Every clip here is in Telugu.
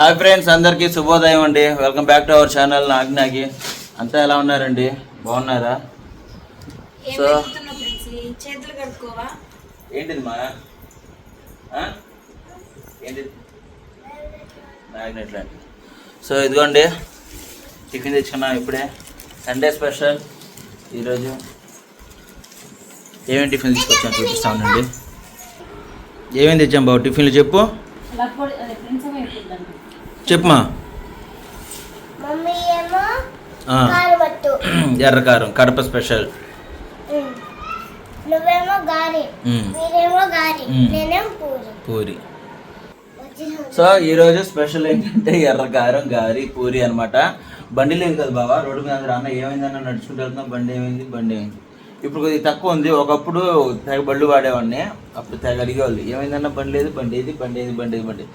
హాయ్ ఫ్రెండ్స్ అందరికీ శుభోదయం అండి. Welcome back to our channel Naginagi అంతా ఎలా ఉన్నారండి? బాగున్నారా? ఏం సో ఏంటిది మా? ఆ? ఏంటిది? మ్యాగ్నెట్ లాంటి సో ఇదిగోండి టిఫిన్ తెచ్చుకున్నాం ఇప్పుడే. సండే స్పెషల్ ఈరోజు. ఏమేమి టిఫిన్ తీసుకొచ్చాను చూపిస్తా ఉండండి ఏమేమి తెచ్చాం బాబు? టిఫిన్లు చెప్పు. చెప్పుమా? ఎర్రకారం కడప స్పెషల్. నువ్వేమో గారి మ్. మీరేమో గారి మ్. నేనేమో పూరి. సో ఈరోజు స్పెషల్ ఏంటంటే ఎర్రకారం గారి పూరి అన్నమాట. బండి లేదు కదా బాబా రోడ్డు మీద అందరూ అన్న ఏమైందన్న నడుచుకుంటూ వెళ్తున్నాం బండి ఏమైంది బండి ఏమైంది? ఇప్పుడు కొద్దిగా తక్కువ ఉంది. ఒకప్పుడు తెగ బళ్ళు వాడేవాడిని అప్పుడు తెగ అడిగేవాళ్ళు ఏమైందన్న బండి లేదు బండి ఏది బండి ఏది బండి ఏది బండి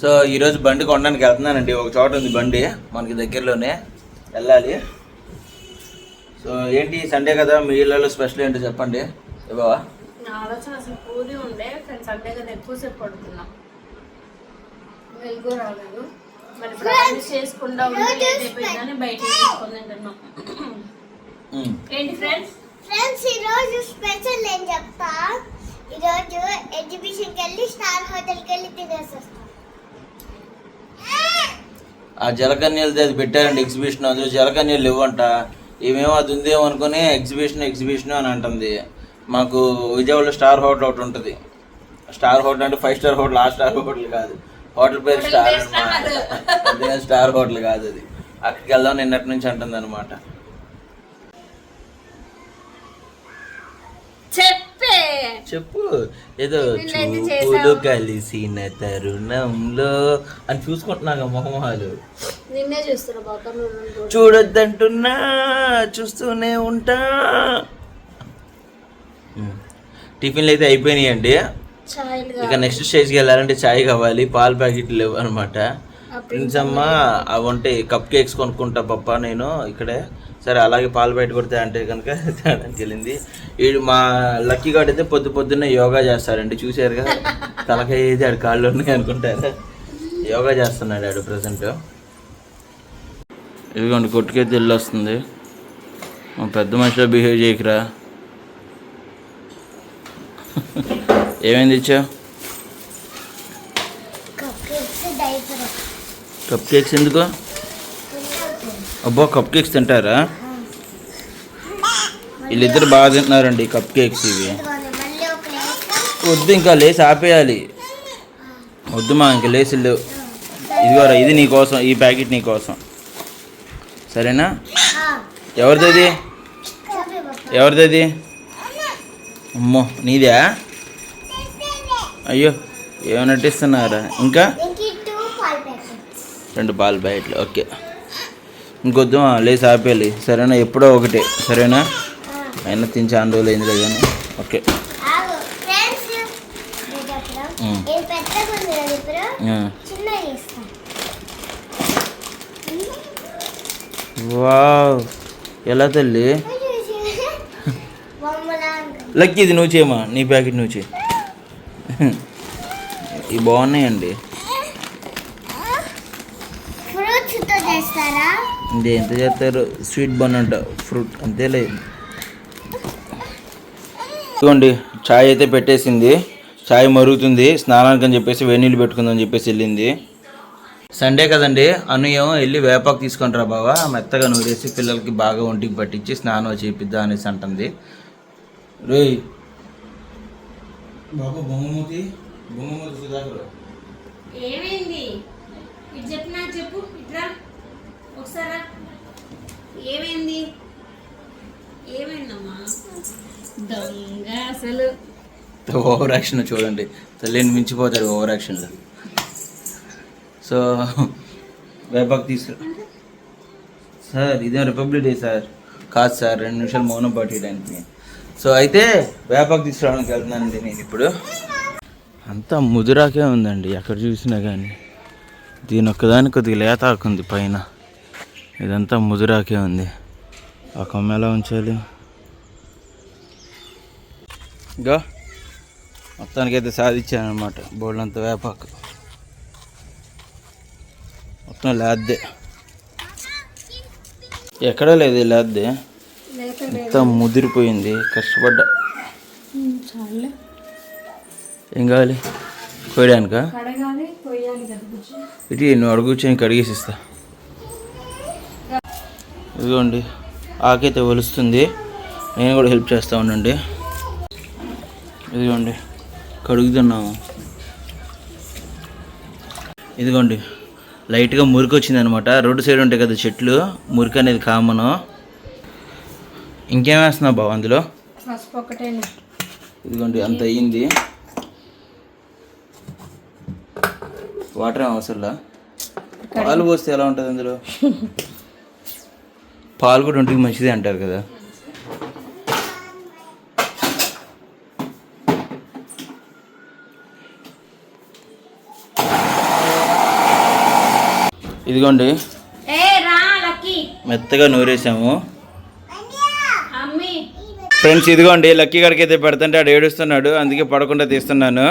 సో ఈరోజు బండి కొనడానికి వెళ్తున్నానండి. ఒక చోట ఉంది బండి మనకి దగ్గరలోనే వెళ్ళాలి. సో ఏంటి సండే కదా మీ ఇళ్ళలో స్పెషల్ ఏంటో చెప్పండి. బావా నా ఆలోచన అసలు పూరి ఉండే కానీ సండే కదా ఎక్కువసేపు పడుతున్నాం వెలుగు రాలేదు. మరి ఇప్పుడు అన్ని చేసుకుండా ఉండి లేట్ అయిపోయిందని బయట తీసుకొని తింటున్నాం. మ్. ఏంటి ఫ్రెండ్స్? ఫ్రెండ్స్ ఈరోజు స్పెషల్ ఏం చెప్తా? ఈరోజు ఎగ్జిబిషన్కి వెళ్ళి స్టార్ హోటల్కి వెళ్ళి తినేసి వస్తాం. ఆ జలకన్యలది అది పెట్టారండి ఎగ్జిబిషన్ అందులో జలకన్యలు ఇవ్వంట ఏమేమో అది ఉందేమో అనుకుని ఎగ్జిబిషన్ ఎగ్జిబిషన్ అని అంటుంది. మాకు విజయవాడలో స్టార్ హోటల్ ఒకటి ఉంటుంది. స్టార్ హోటల్ అంటే ఫైవ్ స్టార్ హోటల్ ఆ స్టార్ హోటల్ కాదు. హోటల్ పేరు స్టార్ స్టార్. హోటల్ కాదు అది. అక్కడికి వెళ్దాం నిన్నటి నుంచి అంటుంది అనమాట చెప్పే. ఏదో చూపులు. కలిసిన తరుణంలో అని చూసుకుంటున్నాగా మొహమహాలు నిన్నే చూస్తున్నా బాబా చూడొద్దంటున్నా చూస్తూనే ఉంటా. టిఫిన్లు అయితే అయిపోయినాయండి. చాయలుగా ఇక నెక్స్ట్ స్టేజ్కి వెళ్ళాలంటే చాయ్ కావాలి పాల ప్యాకెట్లు లేవు అనమాట ప్రిన్స్ అమ్మ అవి ఉంటాయి కప్ కేక్స్ కొనుక్కుంటా పప్ప నేను ఇక్కడే. సరే అలాగే పాలు బయట కొడితే అంటే కనుక తేడానికి వెళ్ళింది. వీడు మా లక్కీ గార్డ్ అయితే పొద్దు పొద్దున్నే యోగా చేస్తారండి చూసారు కదా? తలకాయ ఏది ఆడు కాళ్ళు ఉన్నాయి అనుకుంటారా. యోగా చేస్తున్నాడు ఆడు ప్రజెంట్. ఇదిగోండి కొట్టుకైతే వెళ్ళి వస్తుంది. మా పెద్ద మనిషిలో బిహేవ్ చేయకురా. ఏమైంది ఇచ్చావు కప్ కేక్స్ ఎందుకు? అబ్బో కప్ కేక్స్ తింటారా? వీళ్ళిద్దరు బాగా తింటున్నారండి కప్ కేక్స్ ఇవి. వద్దు ఇంకా లేసి ఆపేయాలి. వద్దు మా ఇంకా లేసి లేవు ఇదిగోరా ఇది నీ కోసం ఈ ప్యాకెట్ నీ కోసం. సరేనా? ఎవరిది అది చెప్పే పప్ప ఎవరిది అది అమ్మో నీదే? అయ్యో ఏమైనా నటిస్తున్నారా? ఇంకా? రెండు పాలు ప్యాకెట్లు ఓకే. ఇంకొద్దు లేసి ఆపేయాలి. సరేనా? ఎప్పుడో ఒకటే. సరేనా? అయినా తిని చాలా రోజులు అయింది కానీ. ఓకే. వావ్. ఎలా తల్లి? లక్కీ ఇది నువ్వు చేయమా? నీ ప్యాకెట్ నువ్వు చేయి. ఇవి బాగున్నాయండి. ఎంత చేస్తారు? స్వీట్ బన్ అంట ఫ్రూట్ అంతేలే. ఇదిగోండి చాయ్ అయితే పెట్టేసింది. చాయ్ మరుగుతుంది. స్నానానికి అని చెప్పేసి వేడి నీళ్ళు పెట్టుకుందని చెప్పేసి వెళ్ళింది. సండే కదండి అను ఏమో వెళ్ళి వేపాకు తీసుకుంటారా బావా? మెత్తగా నూరేసి పిల్లలకి బాగా ఒంటికి పట్టించి స్నానం చేపిద్దా అనేసి అంటుంది. రేయ్ బాబు బొమ్మమూతి బొమ్మమూతి సుధాకర్ ఏమైంది? ఏమైంది? ఏమైందమ్మా? దొంగ అసలు. ఓవర్ యాక్షన్ చూడండి. తల్లిని మించిపోతాడు ఓవర్ యాక్షన్లో సో వేపాకు తీసుకు సార్ ఇదేం రిపబ్లిక్ డే సార్ కాదు సార్ రెండు నిమిషాలు మౌనం పట్టేయడానికి సో అయితే వేపాకు తీసుకురావడానికి వెళ్తున్నానండి నేను ఇప్పుడు. అంతా ముదురాకే ఉందండి. ఎక్కడ చూసినా కానీ దీని ఒక్కదాని కొద్దిగా లేత ఆకుంది పైన. ఇదంతా ముదురాకే ఉంది. ఆ కొమ్మ ఎలా ఉంచాలి? ఇంకా మొత్తానికైతే సాధించాను అనమాట బోల్డంత వేపాకు. నా లేద్దే. ఎక్కడా లేదు లేద్దే. ఎంత ముదిరిపోయింది. కష్టపడ్డా. ఏం కావాలి? కోయడానికా? ఇటు నువ్వు అడుగుచ్చి కడిగేసి ఇస్తా. ఇదిగోండి ఆకైతే ఒలుస్తుంది. నేను కూడా హెల్ప్ చేస్తా ఉండండి. ఇదిగోండి కడుగుతున్నాము ఇదిగోండి లైట్గా మురికి వచ్చింది అనమాట రోడ్డు సైడ్ ఉంటాయి కదా చెట్లు మురికి అనేది కామను. ఇంకేం వేస్తున్నావు బావ అందులో? ఇదిగోండి అంత అయ్యింది. వాటర్ ఏం అవసరంలా? పాలు పోస్తే ఎలా ఉంటుంది అందులో? పాలు కూడా ఒంటికి మంచిది అంటారు కదా. ఇదిగోండి. మెత్తగా నూరేసాము. ఫ్రెండ్స్ ఇదిగోండి లక్కీ గడికి అయితే పెడుతుంటే ఆడు ఏడుస్తున్నాడు అందుకే పడకుండా తీస్తున్నాను.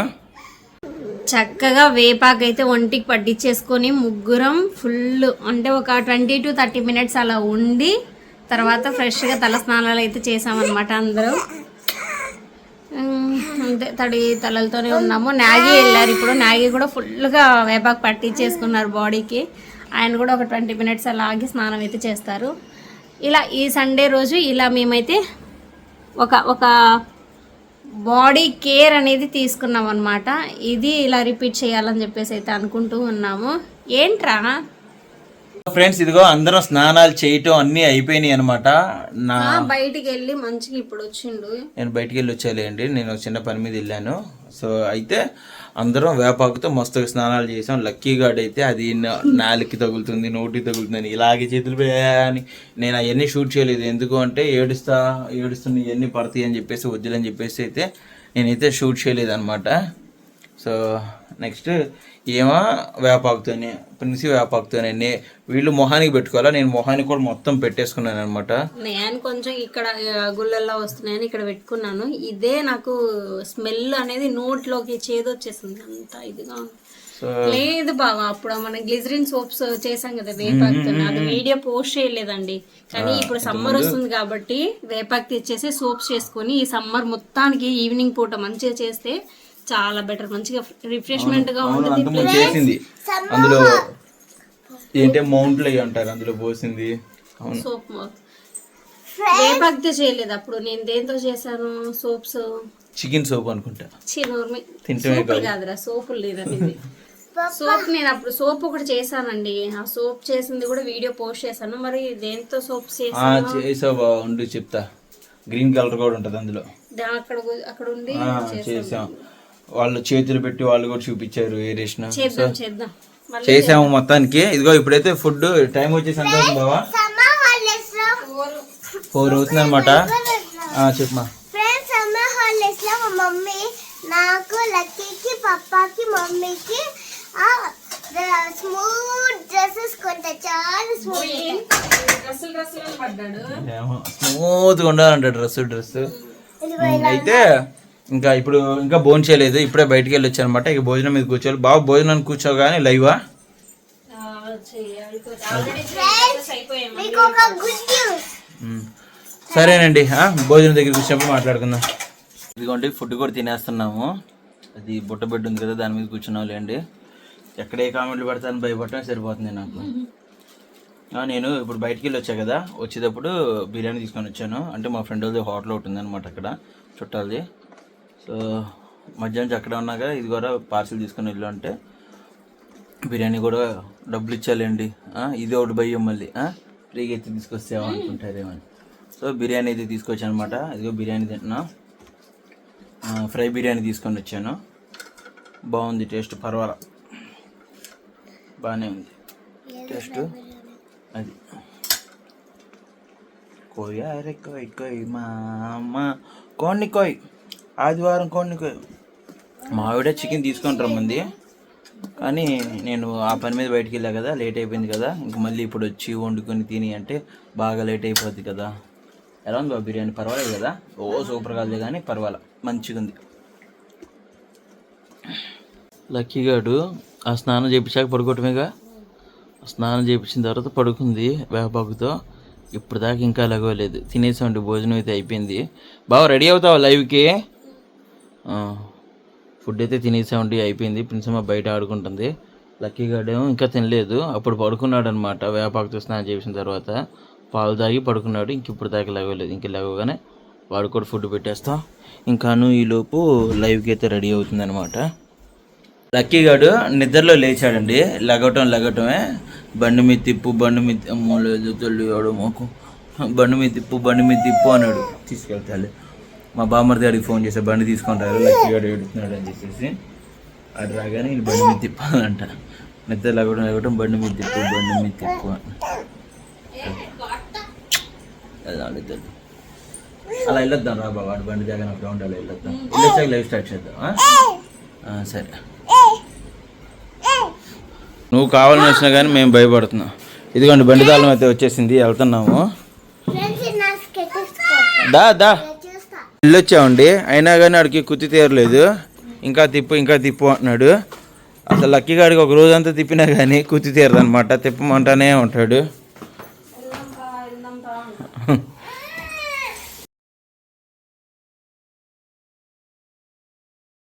చక్కగా వేపాకు అయితే ఒంటికి పట్టించేసుకొని ముగ్గురం ఫుల్ అంటే ఒక ట్వంటీ టు థర్టీ మినిట్స్ అలా ఉండి తర్వాత ఫ్రెష్గా తల స్నానాలు అయితే చేసామన్నమాట అందరూ. అంటే అంతే తడి తలలతోనే ఉన్నాము. నాగి వెళ్ళారు ఇప్పుడు. నాగి కూడా ఫుల్గా వేపాకు పట్టించేసుకున్నారు బాడీకి. ఆయన కూడా ఒక ట్వంటీ మినిట్స్ అలా ఆగి స్నానం అయితే చేస్తారు. ఇలా ఈ సండే రోజు ఇలా మేమైతే ఒక ఒక బాడీ కేర్ అనేది తీసుకున్నాం అనమాట ఇది ఇలా రిపీట్ చేయాలని చెప్పేసి అయితే అనుకుంటూ ఉన్నాము. ఏంట్రా? ఫ్రెండ్స్ ఇదిగో అందరం స్నానాలు చేయటం అన్నీ అయిపోయినాయి అనమాట నా బయటికి వెళ్ళి మంచిగా ఇప్పుడు వచ్చిండు. నేను బయటికి వెళ్ళి వచ్చేలేండి నేను చిన్న పని మీద వెళ్ళాను. సో అయితే అందరం వేపాకుతో మస్తుగా స్నానాలు చేసాం. లక్కీ గార్డ్ అయితే అది నా- నాలుగుకి తగులుతుంది నోటికి తగులుతుంది ఇలాగే చేతులు అని నేను అవన్నీ షూట్ చేయలేదు. ఎందుకు అంటే ఏడుస్తా ఏడుస్తున్న ఇవన్నీ పడతాయి అని చెప్పేసి వద్దులని చెప్పేసి అయితే నేనైతే షూట్ చేయలేదు అనమాట సో నెక్స్ట్ ఏమో వేపాకుతోనే ప్రిన్సి వేపాకుతోనే నే వీళ్ళు మొహానికి పెట్టుకోవాలా? నేను మొహానికి కూడా మొత్తం పెట్టేసుకున్నాను అనమాట నేను కొంచెం ఇక్కడ గుళ్ళల్లో వస్తున్నాయని ఇక్కడ పెట్టుకున్నాను. ఇదే నాకు స్మెల్ అనేది నోట్లోకి చేదొచ్చేసింది. అంత ఇదిగా లేదు బాగా అప్పుడు మనం గ్లిజరిన్ సోప్స్ చేసాం కదా వేపాకుతో అది వీడియో పోస్ట్ చేయలేదండి. కానీ ఇప్పుడు సమ్మర్ వస్తుంది కాబట్టి వేపాకు తెచ్చేసి సోప్స్ చేసుకొని ఈ సమ్మర్ మొత్తానికి ఈవినింగ్ పూట మంచిగా చేస్తే చాలా బెటర్ మంచిగా రిఫ్రెష్మెంట్గా ఉంటుంది. చేసింది. అందులో ఏంటంటే మౌంట్లు అంటారు అందులో పోసింది. అవును. సోప్ వేపాకుతో చేయలేదు అప్పుడు. నేను దేంతో చేశాను? సోప్స్ చికెన్ సోప్ అనుకుంటా. సోపులు కాదురా సోపులు లేదండి సోప్ నేను అప్పుడు సోప్ ఒకటి చేశానండి. ఆ సోప్ చేసింది కూడా వీడియో పోస్ట్ చేశాను. మరి దేంతో చేశాను? చేసావా ఉండు చెప్తా. గ్రీన్ కలర్ కూడా ఉంటుంది అందులో. అక్కడ అక్కడ ఉండి చేసాం. వాళ్ళు చేతులు పెట్టి వాళ్ళు కూడా చూపించారు వేరేషన్ చేద్దాం చేద్దాం. మళ్ళీ చేసాము మొత్తానికి. ఇదిగో ఇప్పుడైతే ఫుడ్ టైం వచ్చేసి ఎంత అవుతుంది బావా? ఫోర్ అవుతుంది అనమాట చెప్పమా మమ్మీ నాకు లక్కీకి పప్పాకి మమ్మీకి స్మూత్ డ్రెస్సెస్ కొంటా. చాలా స్మూత్ డ్రెస్సులు డ్రెస్సులు పడ్డాడు. స్మూత్గా ఉండాలంట డ్రెస్ డ్రెస్ అయితే ఇంకా ఇప్పుడు ఇంకా భోజనం చేయలేదు ఇప్పుడే బయటికి వెళ్ళి వచ్చానమాట ఇక భోజనం మీద కూర్చోవాలి. బాబు భోజనం కూర్చోగానే లైవా? ఆ, చేయాలి ఆల్రెడీ డ్రెస్సెస్ అయిపోయాయి మీకు ఒక గుడ్ న్యూస్ మ్మ్. సరేనండి ఆ, భోజనం దగ్గరికి వచ్చినప్పుడు మాట్లాడుకుందాం. ఇదిగోండి ఫుడ్ కూడా తినేస్తున్నాము. అది బుట్ట బెడ్ ఉంది కదా దాని మీద కూర్చున్నాం లేండి ఎక్కడ ఏ కామెంట్లు పెడతాను భయపడటం సరిపోతుంది నాకు. నేను ఇప్పుడు బయటికి వెళ్ళి వచ్చా కదా వచ్చేటప్పుడు బిర్యానీ తీసుకొని వచ్చాను. అంటే మా ఫ్రెండ్ వాళ్ళది హోటల్ ఒకటి ఉందన్నమాట అక్కడ చుట్టాలది. సో మధ్యాహ్నం నుంచి అక్కడ ఉన్నాక ఇది కూడా పార్సిల్ తీసుకొని వెళ్ళు అంటే బిర్యానీ కూడా డబ్బులు ఇచ్చాలండి ఇది ఒకటి భయం మళ్ళీ. ఫ్రీగా ఎత్తి తీసుకొస్తావా అనుకుంటారేమని సో బిర్యానీ అయితే తీసుకొచ్చాను అనమాట ఇదిగో బిర్యానీ తింటున్నా. ఫ్రై బిర్యానీ తీసుకొని వచ్చాను. బాగుంది టేస్ట్ పర్వాలా. బాగానే ఉంది. టేస్ట్ అది. కోయారే కోయ్ కోయ్ మా అమ్మ కోడిని కోయ్. ఆదివారం కోడిని కోయ్ మా ఆవిడ చికెన్ తీసుకొని రమ్మంది. కానీ నేను ఆ పని మీద బయటికి వెళ్ళా కదా లేట్ అయిపోయింది కదా. ఇంక మళ్ళీ ఇప్పుడు వచ్చి వండుకొని తిని అంటే బాగా లేట్ అయిపోద్ది కదా. ఎలా ఉంది బాబు బిర్యానీ? పర్వాలేదు కదా? ఓ సూపర్ కాదు కానీ పర్వాలే. మంచిగా ఉంది. లక్కీగాడు ఆ స్నానం చేయించాక పడుకోవటమేగా? స్నానం చేయించిన తర్వాత పడుకుంది వేపాకుతో ఇప్పుడు దాకా ఇంకా లగవలేదు తినేసామండి భోజనం అయితే అయిపోయింది. బావ రెడీ అవుతావా లైవ్కి? ఫుడ్ అయితే తినేసామండి అయిపోయింది. ప్రిన్సమ్మ బయట ఆడుకుంటుంది. లక్కీ గాడేమో ఇంకా తినలేదు. అప్పుడు పడుకున్నాడు అనమాట వేపాకుతో స్నానం చేసిన తర్వాత. పాలు తాగి పడుకున్నాడు ఇంక ఇప్పుడు దాకా లేవలేదు. ఇంక లేవగానే వాడు కూడా ఫుడ్ పెట్టేస్తాం. ఇంకాను ఈలోపు లైవ్కి అయితే రెడీ అవుతుంది అనమాట లక్కీ గాడు నిద్రలో లేచాడండి. లగటం లగటమే బండి మీద తిప్పు బండి మీద అమ్మో లేదు తల్లి ఆడు మాకు. బండి మీద తిప్పు బండి మీద తిప్పు అన్నాడు. తీసుకెళ్తాడు మా బామ్మర్ది గారికి ఫోన్ చేసా బండి తీసుకుంటారు లక్కీ గాడు ఏడుతున్నాడు అని చెప్పేసి అటు రాగానే ఈయన బండి మీద తిప్పాలంట నిద్ర లగటం లగటం బండి మీద తిప్పు బండి మీద తిప్పు తల్లి అలా వెళ్ళొద్దాం రా బాబు వాడు బండి దగ్గర గ్రౌండ్ అలా వెళ్ళొద్దాం. వెళ్ళొచ్చాక లైవ్ స్టార్ట్ చేద్దాం సరే. నువ్వు కావాలని వచ్చినా కానీ మేము భయపడుతున్నాం. ఇదిగోండి బండి తాళం అయితే వచ్చేసింది వెళ్తున్నాము. దా దా. వెళ్ళొచ్చామండి అయినా కానీ ఆడికి కుత్తి తీరలేదు. ఇంకా తిప్పు ఇంకా తిప్పు అంటున్నాడు. అసలు లక్కీ గాడికి ఒక రోజంతా తిప్పినా కానీ కుత్తి తీరదనమాట తిప్పమంటానే ఉంటాడు.